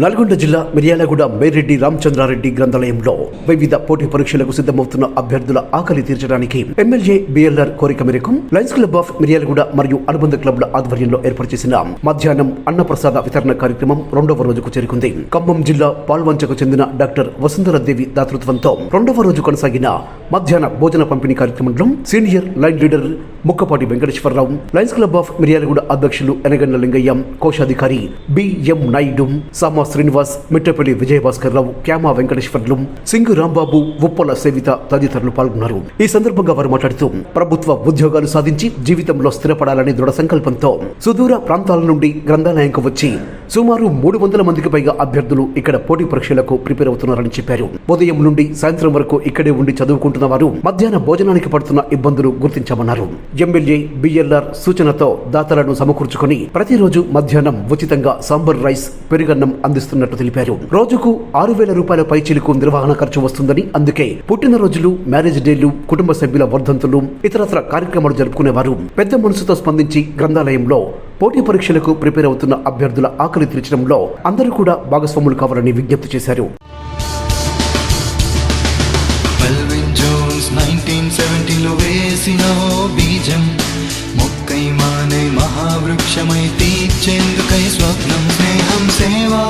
నల్గొండ జిల్లా మిర్యాలగూడ మేరెడ్డి రామచంద్రారెడ్డి గ్రంథాలయంలో వివిధ పోటీ పరీక్షలకు సిద్ధమవుతున్న అభ్యర్థుల ఆకలి తీర్చడానికి ఎమ్మెల్యే బిఎల్ఆర్ కోరిక మేరకు లయన్స్ క్లబ్ ఆఫ్ మిర్యాలగూడ మరియు అనుబంధ క్లబ్ల ఆధ్వర్యంలో ఏర్పాటు చేసిన మధ్యాహ్నం అన్నప్రసాద వితరణ కార్యక్రమం రెండవ రోజుకు చేరుకుంది. ఖమ్మం జిల్లా పాల్వంచకు చెందిన డాక్టర్ వసుంధరాదేవి దాతృత్వంతో రెండవ రోజు కొనసాగిన మధ్యాహ్న భోజన పంపిణీ కార్యక్రమంలో senior line leader Mukkapati Venkateswara Rao lions club of Miryalaguda అధ్యక్షులు ఎనగండ్ల లింగయ్య కోశాధికారి బిఎం నాయుడు సమా శ్రీనివాస్ మిట్టపల్లి విజయభాస్కర్ రావు క్యామా వెంకటేశ్వర్లు సింగు రాంబాబు ఉప్పల సేవిత తదితరులు పాల్గొన్నారు. ఈ సందర్భంగా వారు మాట్లాడుతూ ప్రభుత్వ ఉద్యోగాలు సాధించి జీవితంలో స్థిరపడాలని దృఢ సంకల్పంతో సుదూర ప్రాంతాల నుండి గ్రంథాలయంకు వచ్చి సుమారు మూడు వందల మందికి పైగా అభ్యర్థులు ఇక్కడ పోటీ పరీక్షలకు ప్రిపేర్ అవుతున్నారని చెప్పారు. ఉదయం నుండి సాయంత్రం వరకు ఇక్కడే ఉండి చదువుకుంటున్న వారు మధ్యాహ్న భోజనానికి పడుతున్న ఇబ్బందులు గుర్తించామన్నారు. ఎమ్మెల్యే బిఎల్ఆర్ సూచనతో దాతలను సమకూర్చుకుని ప్రతిరోజు మధ్యాహ్నం ఉచితంగా సాంబార్ రైస్ పెరుగన్నం అందిస్తున్నట్టు తెలిపారు. రోజుకు ఆరు వేల రూపాయల పైచీలకు నిర్వహణ ఖర్చు వస్తుందని అందుకే పుట్టినరోజులు మ్యారేజ్ డేలు కుటుంబ సభ్యుల వర్ధంతులు ఇతరత్ర కార్యక్రమాలు జరుపుకునేవారు. పెద్ద మనసుతో స్పందించి గ్రంథాలయంలో పోటీ పరీక్షలకు ప్రిపేర్ అవుతున్న అభ్యర్థుల ఆకలి తీర్చడంలో అందరూ కూడా భాగస్వాములు కావాలని విజ్ఞప్తి చేశారు. మెల్విన్ జోన్స్ నైన్టీన్ సెవెంటీలో వేసిన బీజం. कई कै मानै महावृक्षमयि स्वप्नं स्नेहं सेवा।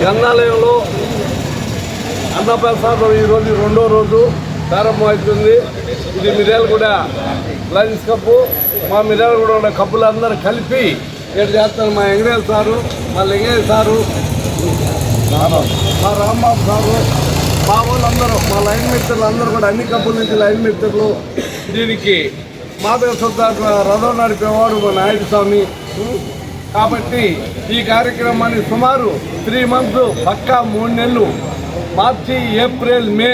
గ్రంథాలయంలో అన్నప్రసాదం ఈరోజు రెండో రోజు ప్రారంభమవుతుంది. ఇది మిర్యాలగూడ లయన్స్ కప్పు. మా మిర్యాలగూడ ఉన్న కప్పులందరూ కలిపి ఇక్కడ చేస్తారు మా వెంకటేశ్వర సారు మా లింగయ్య సారు మా రాంబాబు సారు మా వాళ్ళందరూ మా లైన్ మిత్రులు అందరూ కూడా అన్ని కప్పుల నుంచి లైన్ మిత్రులు. దీనికి మాధవ సుద్దాక రథం నడిపేవాడు మా నాయుడు స్వామి. కాబట్టి ఈ కార్యక్రమాన్ని సుమారు త్రీ మంత్స్ పక్కా మూడు నెలలు. మార్చి ఏప్రిల్ మే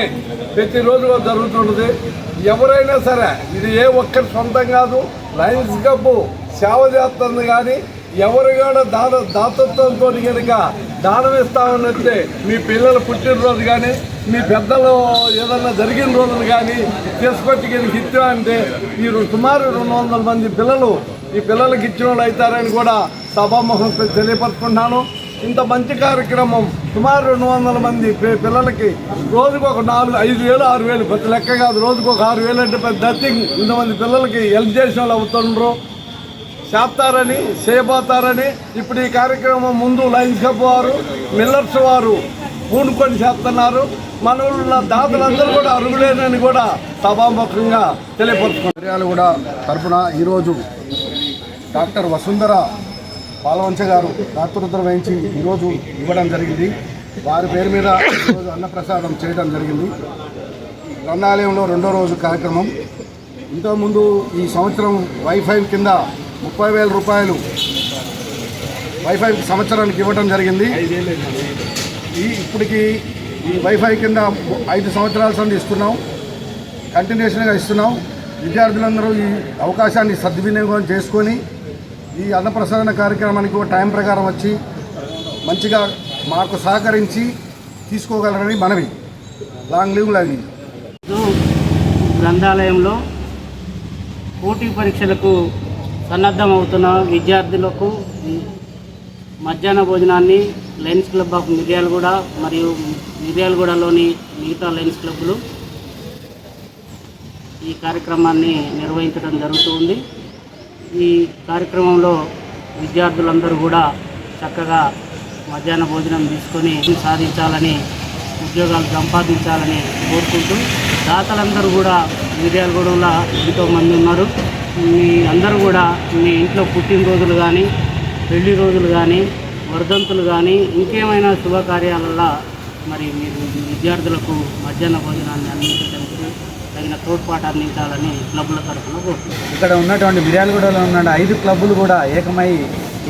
ప్రతిరోజు జరుగుతుంటుంది. ఎవరైనా సరే ఇది ఏ ఒక్కరి సొంతం కాదు లయన్స్ క్లబ్ సేవ చేస్తుంది కానీ ఎవరు కూడా దాన దాతత్వంతో కనుక దానం ఇస్తామని మీ పిల్లల పుట్టినరోజు కానీ మీ పెద్దలు ఏదన్నా జరిగిన రోజులు కానీ తీసుకొచ్చి కనుక ఇచ్చామంటే ఈ సుమారు రెండు వందల మంది పిల్లలు ఈ పిల్లలకి ఇచ్చిన వాళ్ళు అవుతారని కూడా సభాముఖం తెలియపరుచుకుంటున్నాను. ఇంత మంచి కార్యక్రమం సుమారు రెండు వందల మంది పిల్లలకి రోజుకు ఒక నాలుగు ఐదు వేలు ఆరు వేలు పెద్ద లెక్క కాదు రోజుకు ఒక ఆరు వేలు అంటే పెద్ద థింగ్ ఇంతమంది పిల్లలకి హెల్ప్ చేసిన వాళ్ళు అవుతుండ్రు. చేస్తారని చేయబోతారని ఇప్పుడు ఈ కార్యక్రమం ముందు లైన్స్ క్లబ్ వారు మిల్లర్స్ వారు పూనుకొని చేస్తున్నారు. మన దాతలందరూ కూడా అరుగులేనని కూడా సభాముఖంగా తెలియపరుచుకుంటున్నారు. కూడా తరపున ఈరోజు డాక్టర్ వసుంధర పాలవంచ గారు దాతృత్వం వహించి ఈరోజు ఇవ్వడం జరిగింది. వారి పేరు మీద ఈరోజు అన్నప్రసాదం చేయడం జరిగింది. గ్రంథాలయంలో రెండో రోజు కార్యక్రమం. ఇంతకుముందు ఈ సంవత్సరం వైఫై కింద ముప్పై వేల రూపాయలు వైఫై సంవత్సరానికి ఇవ్వడం జరిగింది. ఈ ఇప్పటికి ఈ వైఫై కింద ఐదు సంవత్సరాల సంది ఇస్తున్నాం. కంటిన్యూషన్గా ఇస్తున్నాం. విద్యార్థులందరూ ఈ అవకాశాన్ని సద్వినియోగం చేసుకొని ఈ అన్నప్రసాదన కార్యక్రమానికి ఒక టైం ప్రకారం వచ్చి మంచిగా మాకు సహకరించి తీసుకోగలరని మనవి. లాంగ్ లీవ్ లైవ్ గ్రంథాలయంలో పోటీ పరీక్షలకు సన్నద్ధమవుతున్న విద్యార్థులకు మధ్యాహ్న భోజనాన్ని లయన్స్ క్లబ్ ఆఫ్ మిర్యాలగూడ మరియు మిర్యాలగూడలోని మిగతా లయన్స్ క్లబ్లు ఈ కార్యక్రమాన్ని నిర్వహించడం జరుగుతుంది ఈ కార్యక్రమంలో విద్యార్థులందరూ కూడా చక్కగా మధ్యాహ్న భోజనం తీసుకొని సాధించాలని ఉద్యోగాలు సంపాదించాలని కోరుకుంటూ దాతలందరూ కూడా మిర్యాలగూడెంలో ఎంతో మంది ఉన్నారు. మీ అందరూ కూడా మీ ఇంట్లో పుట్టినరోజులు కానీ పెళ్ళి రోజులు కానీ వర్ధంతులు కానీ ఇంకేమైనా శుభకార్యాలలో మరి మీరు విద్యార్థులకు మధ్యాహ్న భోజనాన్ని అందించడానికి తగిన తోడ్పాటు అందించాలని క్లబ్ల తరఫున కోరుతున్నాను ఇక్కడ ఉన్నటువంటి మిర్యాలగూడలో ఉన్న ఐదు క్లబ్బులు కూడా ఏకమై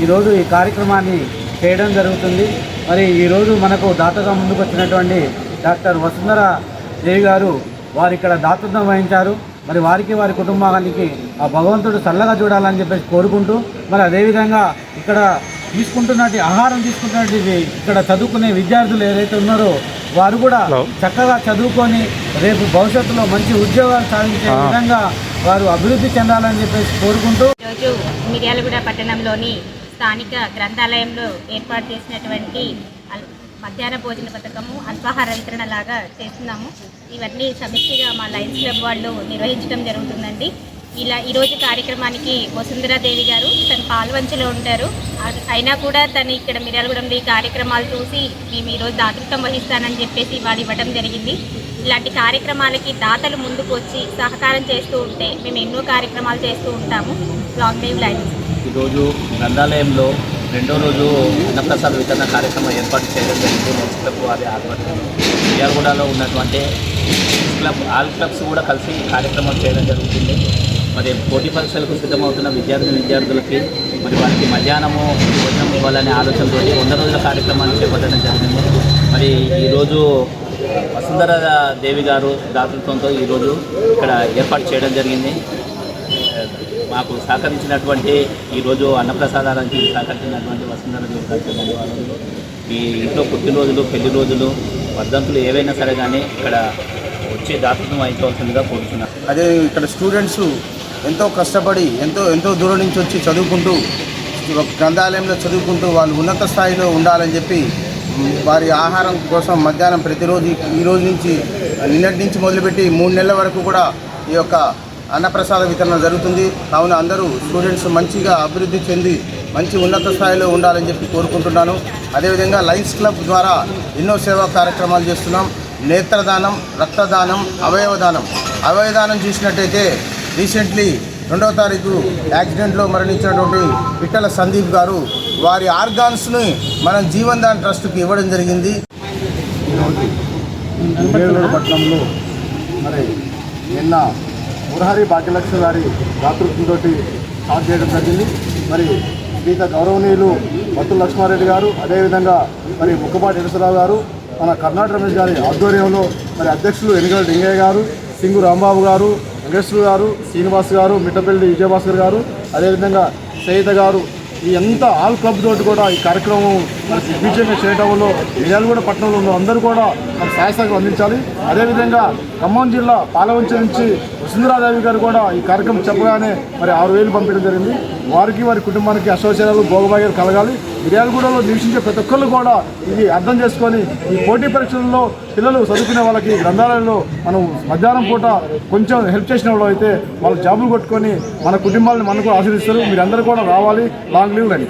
ఈరోజు ఈ కార్యక్రమాన్ని చేయడం జరుగుతుంది. మరి ఈరోజు మనకు దాతగా ముందుకు వచ్చినటువంటి డాక్టర్ వసుంధర దేవి గారు వారు ఇక్కడ దాతృత్వం వహించారు. మరి వారికి వారి కుటుంబానికి ఆ భగవంతుడు చల్లగా చూడాలని చెప్పేసి కోరుకుంటూ మరి అదేవిధంగా ఇక్కడ తీసుకుంటున్నట్టు ఆహారం తీసుకుంటున్నట్టు ఇక్కడ చదువుకునే విద్యార్థులు ఏదైతే ఉన్నారో వారు కూడా చక్కగా చదువుకొని రేపు భవిష్యత్తులో మంచి ఉద్యోగాలు సాధించే విధంగా వారు అభివృద్ధి చెందాలని చెప్పేసి కోరుకుంటూ ఈరోజు మిర్యాలగూడ పట్టణంలోని స్థానిక గ్రంథాలయంలో ఏర్పాటు చేసినటువంటి అల్- మధ్యాహ్న భోజన పథకము అల్పాహార వితరణ లాగా చేస్తున్నాము. ఇవన్నీ సమిష్టిగా మా లయన్స్ క్లబ్ వాళ్ళు నిర్వహించడం జరుగుతుందండి. ఇలా ఈరోజు కార్యక్రమానికి వసుంధరాదేవి గారు తను పాల్వంచలో ఉంటారు. అయినా కూడా తను ఇక్కడ మిర్యాలగూడెంలో ఈ కార్యక్రమాలు చూసి మేము ఈరోజు దాతృత్వం వహిస్తానని చెప్పేసి వాడు ఇవ్వడం జరిగింది. ఇలాంటి కార్యక్రమాలకి దాతలు ముందుకు వచ్చి సహకారం చేస్తూ ఉంటే మేము ఎన్నో కార్యక్రమాలు చేస్తూ ఉంటాము. Long leave. లైఫ్ ఈరోజు గ్రంథాలయంలో రెండో రోజు అన్నప్రసాద వితరణ కార్యక్రమం ఏర్పాటు చేయడం జరిగింది. నెక్స్ట్ క్లబ్ వారి ఆధ్వర్యంలో. మిర్యాలగూడలో ఉన్నటువంటి క్లబ్ ఆల్ క్లబ్స్ కూడా కలిసి కార్యక్రమం చేయడం జరుగుతుంది. మరి పోటీ పరీక్షలకు సిద్ధమవుతున్న విద్యార్థి విద్యార్థులకి మరి వారికి మధ్యాహ్నము భోజనం ఇవ్వాలనే ఆలోచనతో వంద రోజుల కార్యక్రమాన్ని చేపట్టడం జరిగింది. మరి ఈరోజు వసుంధర దేవి గారు దాతృత్వంతో ఈరోజు ఇక్కడ ఏర్పాటు చేయడం జరిగింది. మాకు సహకరించినటువంటి ఈరోజు అన్నప్రసాదానికి సహకరించినటువంటి వసుంధర దేవి గారు ఈ ఇంట్లో పుట్టినరోజులు పెళ్ళి రోజులు వర్ధంతులు ఏవైనా సరే కానీ ఇక్కడ వచ్చి దాతృత్వం వహించవలసిందిగా కోరుతున్నాను అదే ఇక్కడ స్టూడెంట్స్ ఎంతో కష్టపడి ఎంతో ఎంతో దూరం నుంచి వచ్చి చదువుకుంటూ గ్రంథాలయంలో చదువుకుంటూ వాళ్ళు ఉన్నత స్థాయిలో ఉండాలని చెప్పి వారి ఆహారం కోసం మధ్యాహ్నం ప్రతిరోజు ఈ రోజు నుంచి నిన్నటి నుంచి మొదలుపెట్టి మూడు నెలల వరకు కూడా ఈ యొక్క అన్నప్రసాద వితరణ జరుగుతుంది. కావున అందరూ స్టూడెంట్స్ మంచిగా అభివృద్ధి చెంది మంచి ఉన్నత స్థాయిలో ఉండాలని చెప్పి కోరుకుంటున్నాను. అదేవిధంగా లయన్స్ క్లబ్ ద్వారా ఎన్నో సేవా కార్యక్రమాలు చేస్తున్నాం. నేత్రదానం రక్తదానం అవయవదానం. అవయవదానం చూసినట్టయితే రీసెంట్లీ రెండవ తారీఖు యాక్సిడెంట్లో మరణించినటువంటి పిట్టల సందీప్ గారు వారి ఆర్గాన్స్ని మనం జీవన్దాన్ ట్రస్ట్కి ఇవ్వడం జరిగింది. పట్టణంలో మరి నిన్న మురహరి భాగ్యలక్ష్మి గారి దాతృత్వంతో స్టార్ట్ చేయడం జరిగింది. మరి గీత గౌరవనీయులు మత్తుల లక్ష్మారెడ్డి గారు అదేవిధంగా మరి ముక్కపాటి ఎడసరావు గారు మన కర్ణాటక రమేష్ గారి ఆధ్వర్యంలో మరి అధ్యక్షులు ఎన్నికల డింగయ్య గారు సింగు రాంబాబు గారు వెంకటేశ్వర గారు శ్రీనివాస్ గారు మిట్టపల్లి విజయభాస్కర్ గారు అదేవిధంగా సయిత గారు ఈ ఎంత ఆల్ క్లబ్ తోటి కూడా ఈ కార్యక్రమం మరి దిగ్విజయంగా చేయడంలో మిర్యాలగూడ పట్టణంలో ఉన్న అందరూ కూడా మన సహాయసహకారం అందించాలి. అదేవిధంగా ఖమ్మం జిల్లా పాలవంచ నుంచి వసుంధరాదేవి గారు కూడా ఈ కార్యక్రమం చెప్పగానే మరి ఆరు వేలు పంపించడం జరిగింది. వారికి వారి కుటుంబానికి అశోచర్యాలు భోగభాగ్యాలు కలగాలి. మిర్యాలగూడలో నివసించే ప్రతి ఒక్కళ్ళు కూడా ఇది అర్థం చేసుకొని ఈ పోటీ పరీక్షల్లో పిల్లలు చదువుకునే వాళ్ళకి గ్రంథాలయంలో మనం మధ్యాహ్నం పూట కొంచెం హెల్ప్ చేసిన వాళ్ళు అయితే వాళ్ళు జాబులు కొట్టుకొని మన కుటుంబాలను మనకు ఆశ్రయిస్తారు మీరందరూ కూడా రావాలి. లాంగ్ లీవ్ రండి